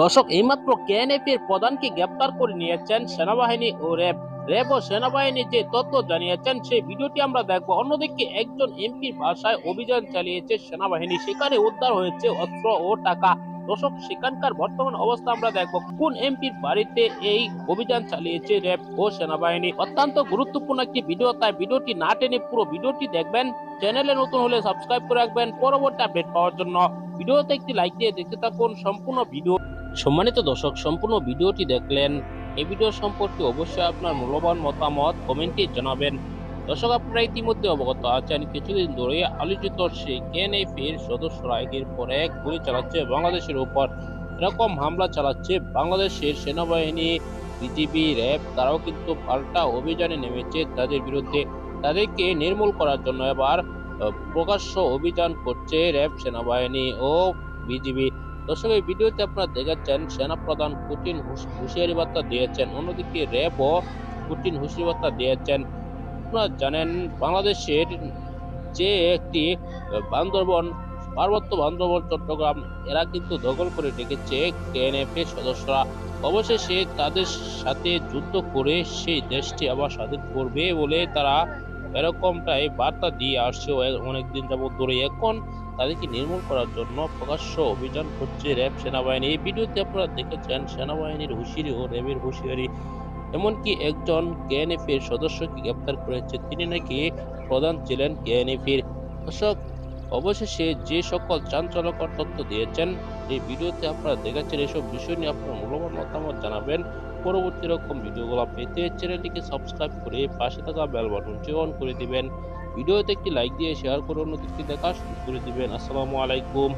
দর্শক, এইমাত্র কেএনএফ এর প্রধানকে গ্রেপ্তার করে নিয়েছেন সেনাবাহিনী ও র্যাব। র্যাব ও সেনাবাহিনী যে তথ্য জানিয়েছেন, সেই ভিডিওটি আমরা দেখব। অন্যদিকে একজন এমপির ভাষায় অভিযান চালিয়েছে সেনাবাহিনী। সেখানে উদ্ধার হয়েছে অস্ত্র ও টাকা। দর্শক সেখানকার বর্তমান অবস্থা আমরা দেখব। কোন এমপির বাড়িতে এই অভিযান চালিয়েছে র্যাব ও সেনাবাহিনী? অত্যন্ত গুরুত্বপূর্ণ একটি ভিডিও, তাই ভিডিওটি না টেনে পুরো ভিডিওটি দেখবেন। চ্যানেলে নতুন হলে সাবস্ক্রাইব করে রাখবেন পরবর্তী আপডেট পাওয়ার জন্য। ভিডিওতে একটি লাইক দিয়ে দেখতে থাকুন সম্পূর্ণ ভিডিও। সম্মানিত দর্শক, সম্পূর্ণ ভিডিওটি দেখলেন। এই ভিডিও সম্পর্কে অবশ্যই আপনার মূল্যবান মতামত কমেন্টে জানাবেন। দর্শক, আপনারা ইতিমধ্যে অবগত আছেন, কিছুদিন ধরে আলোচিত সেই কেএনএফ এর সদস্যরা একের পর এক গুলি চালাচ্ছে বাংলাদেশের উপর এরকম হামলা চালাচ্ছে বাংলাদেশের সেনাবাহিনী, বিজিবি, র্যাব, তারাও কিন্তু পাল্টা অভিযানে নেমেছে তাদের বিরুদ্ধে। তাদেরকে নির্মূল করার জন্য এবার প্রকাশ্য অভিযান করছে র্যাব, সেনাবাহিনী ও বিজিবি। দর্শক, এই ভিডিওতে আপনারা দেখাচ্ছেন সেনাপ্রধান কঠিন হুঁশিয়ারি বার্তা দিয়েছেন, অন্যদিকে র্যাবও কঠিন হুঁশিয়ারি বার্তা দিয়েছেন। আপনারা জানেন, বাংলাদেশের যে একটি বান্দরবন, পার্বত্য বান্দরবন, চট্টগ্রাম, এরা কিন্তু দখল করে রেখেছে কেএনএফ এর সদস্যরা। অবশেষে তাদের সাথে যুদ্ধ করে সেই দেশটি আবার স্বাধীন করবে বলে তারা এরকমটাই বার্তা দিয়ে আসছে অনেকদিন যাবত ধরে। এখন তাদেরকে নির্মূল করার জন্য প্রকাশ্য অভিযান করছে র্যাব সেনাবাহিনী। এই ভিডিওতে আপনারা দেখেছেন, সেনাবাহিনীর হুঁশিয়ারি ও র্যাবের হুঁশিয়ারি এমনকি একজন কেএনএফ এর সদস্যকে গ্রেপ্তার করেছে। তিনি নাকি প্রধান ছিলেন কেএনএফ এর দর্শক অবশেষে যে সকল চাঞ্চল্যকর তথ্য দিয়েছেন, এই ভিডিওতে আপনারা দেখেছেন, এসব বিষয় নিয়ে আপনার মূল্যবান মতামত জানাবেন। পরবর্তী রকম ভিডিওগুলো পেতে চ্যানেলটিকে সাবস্ক্রাইব করে পাশে থাকা বেল বাটনটি অন করে দিবেন। ভিডিওতে একটি লাইক দিয়ে শেয়ার করে অন্যদেরকে দেখা শুরু করে দিবেন। আসসালামু আলাইকুম।